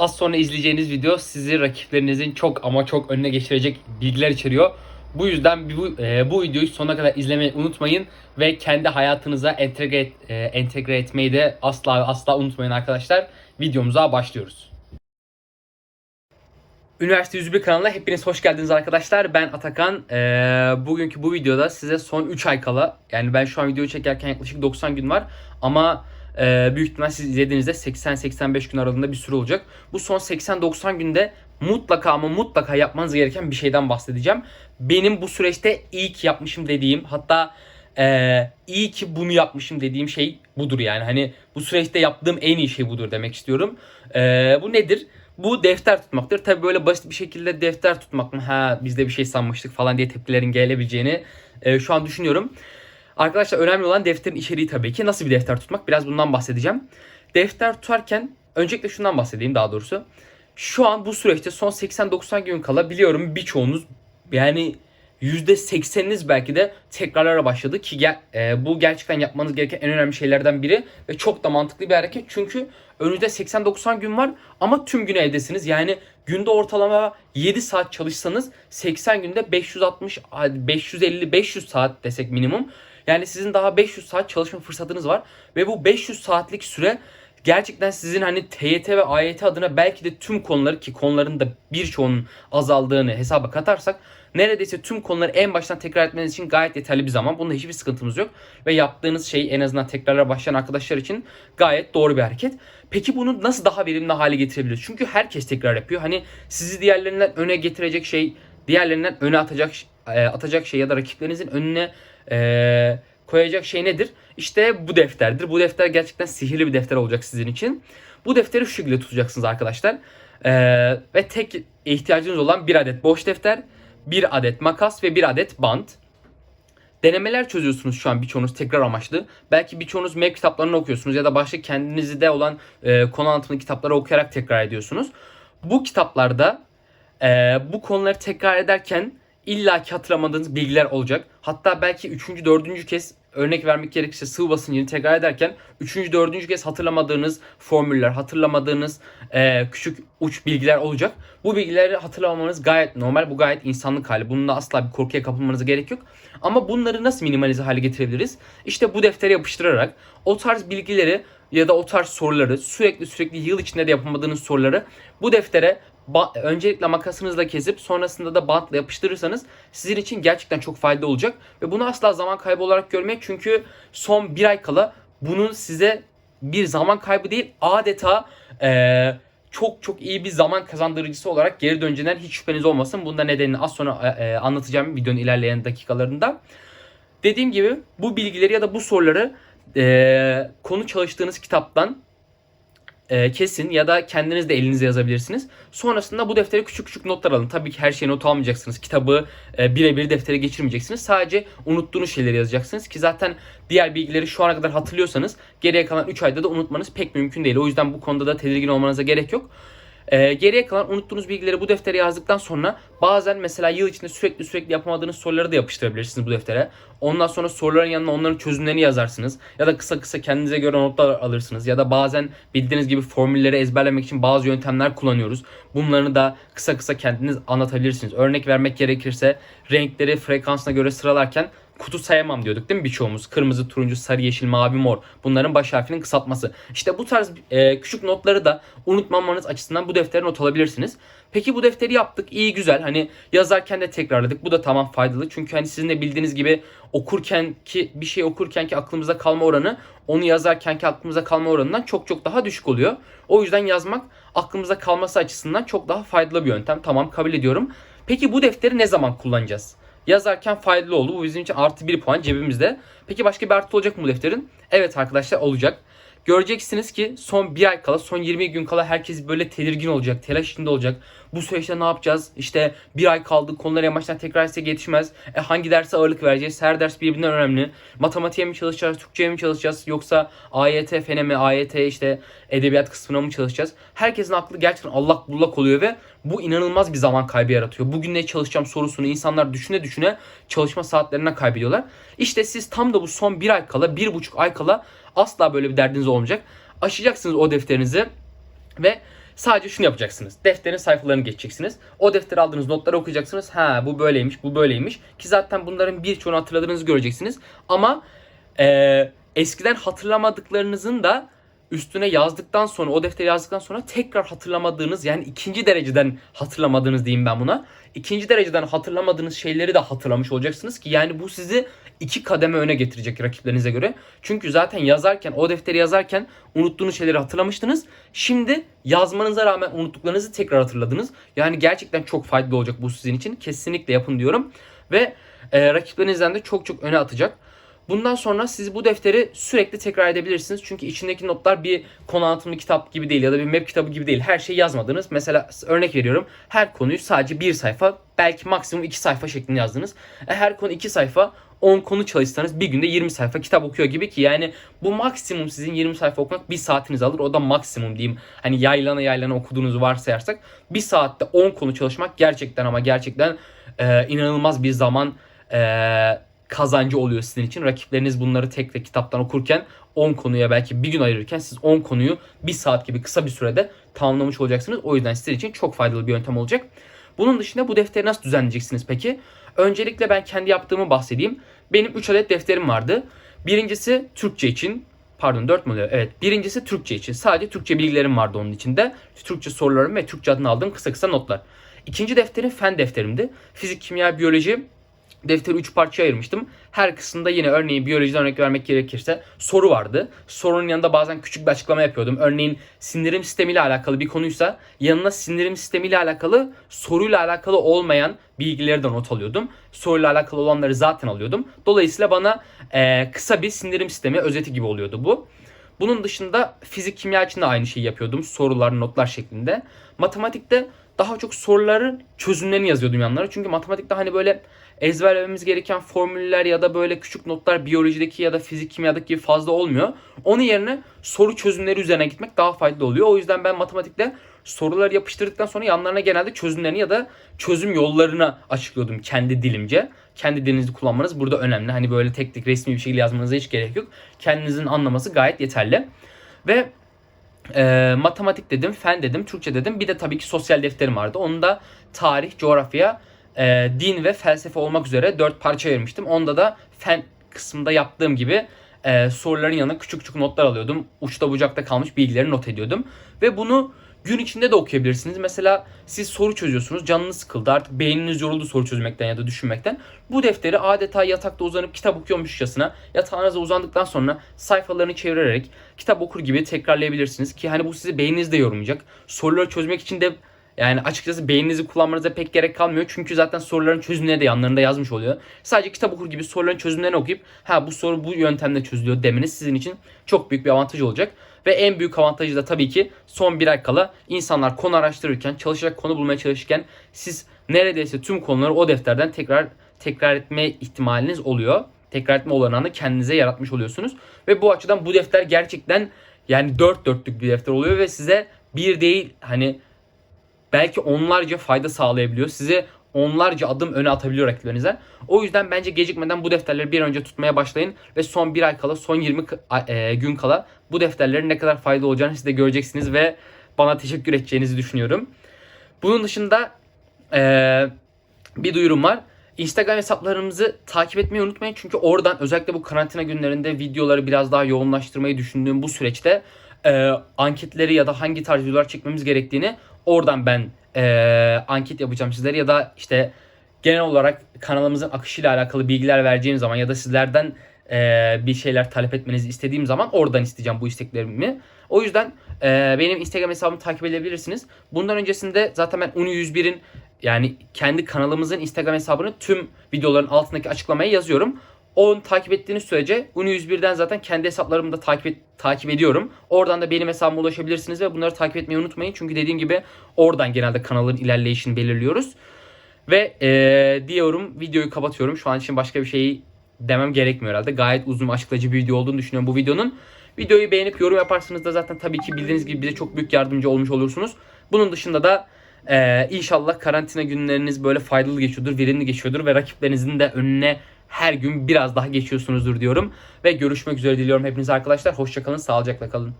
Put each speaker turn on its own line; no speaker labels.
Az sonra izleyeceğiniz video sizi rakiplerinizin çok ama çok önüne geçirecek bilgiler içeriyor. Bu yüzden bu, e, bu videoyu sonuna kadar izlemeyi unutmayın ve kendi hayatınıza entegre, et- e, entegre etmeyi de asla asla unutmayın arkadaşlar. Videomuza başlıyoruz. Üniversite 101 kanalına hepiniz hoş geldiniz arkadaşlar. Ben Atakan. Ee, bugünkü bu videoda size son 3 ay kala yani ben şu an videoyu çekerken yaklaşık 90 gün var ama e, büyük ihtimal siz izlediğinizde 80-85 gün aralığında bir süre olacak. Bu son 80-90 günde mutlaka ama mutlaka yapmanız gereken bir şeyden bahsedeceğim. Benim bu süreçte ilk yapmışım dediğim hatta e, iyi ki bunu yapmışım dediğim şey budur yani. Hani bu süreçte yaptığım en iyi şey budur demek istiyorum. E, bu nedir? Bu defter tutmaktır. Tabi böyle basit bir şekilde defter tutmak mı? Ha biz de bir şey sanmıştık falan diye tepkilerin gelebileceğini e, şu an düşünüyorum. Arkadaşlar önemli olan defterin içeriği tabii ki. Nasıl bir defter tutmak? Biraz bundan bahsedeceğim. Defter tutarken öncelikle şundan bahsedeyim daha doğrusu. Şu an bu süreçte son 80-90 gün kala biliyorum birçoğunuz yani %80'iniz belki de tekrarlara başladı ki gel, e, bu gerçekten yapmanız gereken en önemli şeylerden biri ve çok da mantıklı bir hareket çünkü önünüzde 80-90 gün var ama tüm gün evdesiniz. Yani günde ortalama 7 saat çalışsanız 80 günde 560 550-500 saat desek minimum. Yani sizin daha 500 saat çalışma fırsatınız var ve bu 500 saatlik süre gerçekten sizin hani TYT ve AYT adına belki de tüm konuları ki konuların da birçoğunun azaldığını hesaba katarsak neredeyse tüm konuları en baştan tekrar etmeniz için gayet yeterli bir zaman. Bunda hiçbir sıkıntımız yok. Ve yaptığınız şey en azından tekrarlara başlayan arkadaşlar için gayet doğru bir hareket. Peki bunu nasıl daha verimli hale getirebiliriz? Çünkü herkes tekrar yapıyor. Hani sizi diğerlerinden öne getirecek şey, diğerlerinden öne atacak e, atacak şey ya da rakiplerinizin önüne e, koyacak şey nedir? İşte bu defterdir. Bu defter gerçekten sihirli bir defter olacak sizin için. Bu defteri şu şekilde tutacaksınız arkadaşlar. E, ve tek ihtiyacınız olan bir adet boş defter, bir adet makas ve bir adet bant. Denemeler çözüyorsunuz şu an birçoğunuz tekrar amaçlı. Belki birçoğunuz MEP kitaplarını okuyorsunuz ya da başka kendinizde olan e, konu anlatımlı kitapları okuyarak tekrar ediyorsunuz. Bu kitaplarda e, bu konuları tekrar ederken illaki hatırlamadığınız bilgiler olacak. Hatta belki 3. 4. kez örnek vermek gerekirse sıvı basıncını tekrar ederken 3. 4. kez hatırlamadığınız formüller, hatırlamadığınız e, küçük uç bilgiler olacak. Bu bilgileri hatırlamamanız gayet normal. Bu gayet insanlık hali. Bununla asla bir korkuya kapılmanıza gerek yok. Ama bunları nasıl minimalize hale getirebiliriz? İşte bu deftere yapıştırarak o tarz bilgileri ya da o tarz soruları sürekli sürekli yıl içinde de yapamadığınız soruları bu deftere öncelikle makasınızla kesip sonrasında da bantla yapıştırırsanız sizin için gerçekten çok faydalı olacak. Ve bunu asla zaman kaybı olarak görmek çünkü son bir ay kala bunun size bir zaman kaybı değil adeta eee, çok çok iyi bir zaman kazandırıcısı olarak geri döneceğinden hiç şüpheniz olmasın. Bunda nedenini az sonra eee, anlatacağım videonun ilerleyen dakikalarında. Dediğim gibi bu bilgileri ya da bu soruları eee, konu çalıştığınız kitaptan e, kesin ya da kendiniz de elinizle yazabilirsiniz. Sonrasında bu deftere küçük küçük notlar alın. Tabii ki her şeyi not almayacaksınız. Kitabı e, birebir deftere geçirmeyeceksiniz. Sadece unuttuğunuz şeyleri yazacaksınız ki zaten diğer bilgileri şu ana kadar hatırlıyorsanız geriye kalan 3 ayda da unutmanız pek mümkün değil. O yüzden bu konuda da tedirgin olmanıza gerek yok. Ee, geriye kalan unuttuğunuz bilgileri bu deftere yazdıktan sonra bazen mesela yıl içinde sürekli sürekli yapamadığınız soruları da yapıştırabilirsiniz bu deftere. Ondan sonra soruların yanına onların çözümlerini yazarsınız. Ya da kısa kısa kendinize göre notlar alırsınız. Ya da bazen bildiğiniz gibi formülleri ezberlemek için bazı yöntemler kullanıyoruz. Bunları da kısa kısa kendiniz anlatabilirsiniz. Örnek vermek gerekirse renkleri frekansına göre sıralarken kutu sayamam diyorduk değil mi birçoğumuz? Kırmızı, turuncu, sarı, yeşil, mavi, mor. Bunların baş harfinin kısaltması. İşte bu tarz e, küçük notları da unutmamanız açısından bu deftere not alabilirsiniz. Peki bu defteri yaptık. iyi güzel. Hani yazarken de tekrarladık. Bu da tamam faydalı. Çünkü hani sizin de bildiğiniz gibi okurken ki bir şey okurken ki aklımızda kalma oranı onu yazarken ki aklımıza kalma oranından çok çok daha düşük oluyor. O yüzden yazmak aklımıza kalması açısından çok daha faydalı bir yöntem. Tamam kabul ediyorum. Peki bu defteri ne zaman kullanacağız? Yazarken faydalı oldu. Bu bizim için artı bir puan cebimizde. Peki başka bir artı olacak mı bu defterin? Evet arkadaşlar olacak. Göreceksiniz ki son bir ay kala, son 20 gün kala herkes böyle tedirgin olacak, telaş içinde olacak. Bu süreçte ne yapacağız? İşte bir ay kaldı, konuları en baştan tekrar etse yetişmez. E hangi derse ağırlık vereceğiz? Her ders birbirinden önemli. Matematiğe mi çalışacağız, Türkçe'ye mi çalışacağız? Yoksa AYT, fene AYT işte edebiyat kısmına mı çalışacağız? Herkesin aklı gerçekten allak bullak oluyor ve bu inanılmaz bir zaman kaybı yaratıyor. Bugün ne çalışacağım sorusunu insanlar düşüne düşüne çalışma saatlerine kaybediyorlar. İşte siz tam da bu son bir ay kala, bir buçuk ay kala asla böyle bir derdiniz olmayacak. Açacaksınız o defterinizi Ve sadece şunu yapacaksınız. Defterin sayfalarını geçeceksiniz. O defteri aldığınız notları okuyacaksınız. Ha bu böyleymiş, bu böyleymiş. Ki zaten bunların birçoğunu hatırladığınızı göreceksiniz. Ama eee, eskiden hatırlamadıklarınızın da üstüne yazdıktan sonra o defteri yazdıktan sonra tekrar hatırlamadığınız yani ikinci dereceden hatırlamadığınız diyeyim ben buna. İkinci dereceden hatırlamadığınız şeyleri de hatırlamış olacaksınız ki yani bu sizi iki kademe öne getirecek rakiplerinize göre. Çünkü zaten yazarken o defteri yazarken unuttuğunuz şeyleri hatırlamıştınız. Şimdi yazmanıza rağmen unuttuklarınızı tekrar hatırladınız. Yani gerçekten çok faydalı olacak bu sizin için. Kesinlikle yapın diyorum. Ve e, rakiplerinizden de çok çok öne atacak. Bundan sonra siz bu defteri sürekli tekrar edebilirsiniz. Çünkü içindeki notlar bir konu anlatımlı kitap gibi değil ya da bir map kitabı gibi değil. Her şeyi yazmadınız. Mesela örnek veriyorum. Her konuyu sadece bir sayfa belki maksimum iki sayfa şeklinde yazdınız. E, her konu iki sayfa 10 konu çalışsanız bir günde 20 sayfa kitap okuyor gibi ki yani bu maksimum sizin 20 sayfa okumak bir saatiniz alır. O da maksimum diyeyim. Hani yaylana yaylana okuduğunuzu varsayarsak bir saatte 10 konu çalışmak gerçekten ama gerçekten e, inanılmaz bir zaman e, kazancı oluyor sizin için. Rakipleriniz bunları tek tek kitaptan okurken 10 konuya belki bir gün ayırırken siz 10 konuyu bir saat gibi kısa bir sürede tamamlamış olacaksınız. O yüzden sizin için çok faydalı bir yöntem olacak. Bunun dışında bu defteri nasıl düzenleyeceksiniz peki? Öncelikle ben kendi yaptığımı bahsedeyim. Benim 3 adet defterim vardı. Birincisi Türkçe için. Pardon 4 mü oluyor? Evet. Birincisi Türkçe için. Sadece Türkçe bilgilerim vardı onun içinde. Türkçe sorularım ve Türkçe adını aldığım kısa kısa notlar. İkinci defterim fen defterimdi. Fizik, kimya, biyoloji Defteri 3 parçaya ayırmıştım. Her kısımda yine örneğin biyolojiden örnek vermek gerekirse soru vardı. Sorunun yanında bazen küçük bir açıklama yapıyordum. Örneğin sindirim sistemiyle alakalı bir konuysa yanına sindirim sistemiyle alakalı soruyla alakalı olmayan bilgileri de not alıyordum. Soruyla alakalı olanları zaten alıyordum. Dolayısıyla bana e, kısa bir sindirim sistemi özeti gibi oluyordu bu. Bunun dışında fizik kimya için de aynı şeyi yapıyordum. Sorular, notlar şeklinde. Matematikte daha çok soruların çözümlerini yazıyordum yanlara. Çünkü matematikte hani böyle ezberlememiz gereken formüller ya da böyle küçük notlar biyolojideki ya da fizik kimyadaki gibi fazla olmuyor. Onun yerine soru çözümleri üzerine gitmek daha faydalı oluyor. O yüzden ben matematikte soruları yapıştırdıktan sonra yanlarına genelde çözümlerini ya da çözüm yollarını açıklıyordum kendi dilimce. Kendi dilinizi kullanmanız burada önemli. Hani böyle tek tek resmi bir şekilde yazmanıza hiç gerek yok. Kendinizin anlaması gayet yeterli. Ve e, matematik dedim, fen dedim, Türkçe dedim. Bir de tabii ki sosyal defterim vardı. Onu da tarih, coğrafya, e, din ve felsefe olmak üzere dört parça ayırmıştım. Onda da fen kısmında yaptığım gibi e, soruların yanına küçük küçük notlar alıyordum. Uçta bucakta kalmış bilgileri not ediyordum. Ve bunu gün içinde de okuyabilirsiniz. Mesela siz soru çözüyorsunuz. Canınız sıkıldı. Artık beyniniz yoruldu soru çözmekten ya da düşünmekten. Bu defteri adeta yatakta uzanıp kitap okuyormuşçasına yatağınıza uzandıktan sonra sayfalarını çevirerek kitap okur gibi tekrarlayabilirsiniz. Ki hani bu sizi beyninizde yormayacak. Soruları çözmek için de yani açıkçası beyninizi kullanmanıza pek gerek kalmıyor. Çünkü zaten soruların çözümleri de yanlarında yazmış oluyor. Sadece kitap okur gibi soruların çözümlerini okuyup ha bu soru bu yöntemle çözülüyor demeniz sizin için çok büyük bir avantaj olacak. Ve en büyük avantajı da tabii ki son bir ay kala insanlar konu araştırırken, çalışacak konu bulmaya çalışırken siz neredeyse tüm konuları o defterden tekrar tekrar etme ihtimaliniz oluyor. Tekrar etme olanağını kendinize yaratmış oluyorsunuz. Ve bu açıdan bu defter gerçekten yani dört dörtlük bir defter oluyor ve size bir değil hani belki onlarca fayda sağlayabiliyor. Size onlarca adım öne atabiliyor rakiplerinize. O yüzden bence gecikmeden bu defterleri bir önce tutmaya başlayın ve son bir ay kala, son 20 ka- e, gün kala bu defterlerin ne kadar faydalı olacağını siz de göreceksiniz ve bana teşekkür edeceğinizi düşünüyorum. Bunun dışında e, bir duyurum var. Instagram hesaplarımızı takip etmeyi unutmayın. Çünkü oradan özellikle bu karantina günlerinde videoları biraz daha yoğunlaştırmayı düşündüğüm bu süreçte e, anketleri ya da hangi tarz videolar çekmemiz gerektiğini oradan ben e, anket yapacağım sizlere ya da işte genel olarak kanalımızın akışıyla alakalı bilgiler vereceğim zaman ya da sizlerden e, bir şeyler talep etmenizi istediğim zaman oradan isteyeceğim bu isteklerimi. O yüzden e, benim Instagram hesabımı takip edebilirsiniz. Bundan öncesinde zaten ben Uni101'in yani kendi kanalımızın Instagram hesabını tüm videoların altındaki açıklamaya yazıyorum. Onu takip ettiğiniz sürece Uni101'den zaten kendi hesaplarımı da takip et, takip ediyorum. Oradan da benim hesabıma ulaşabilirsiniz ve bunları takip etmeyi unutmayın. Çünkü dediğim gibi oradan genelde kanalın ilerleyişini belirliyoruz. Ve eee, diyorum videoyu kapatıyorum. Şu an için başka bir şey demem gerekmiyor herhalde. Gayet uzun açıklayıcı bir video olduğunu düşünüyorum bu videonun. Videoyu beğenip yorum yaparsanız da zaten tabii ki bildiğiniz gibi bize çok büyük yardımcı olmuş olursunuz. Bunun dışında da eee, inşallah karantina günleriniz böyle faydalı geçiyordur, verimli geçiyordur ve rakiplerinizin de önüne her gün biraz daha geçiyorsunuzdur diyorum. Ve görüşmek üzere diliyorum hepinize arkadaşlar. Hoşçakalın, sağlıcakla kalın.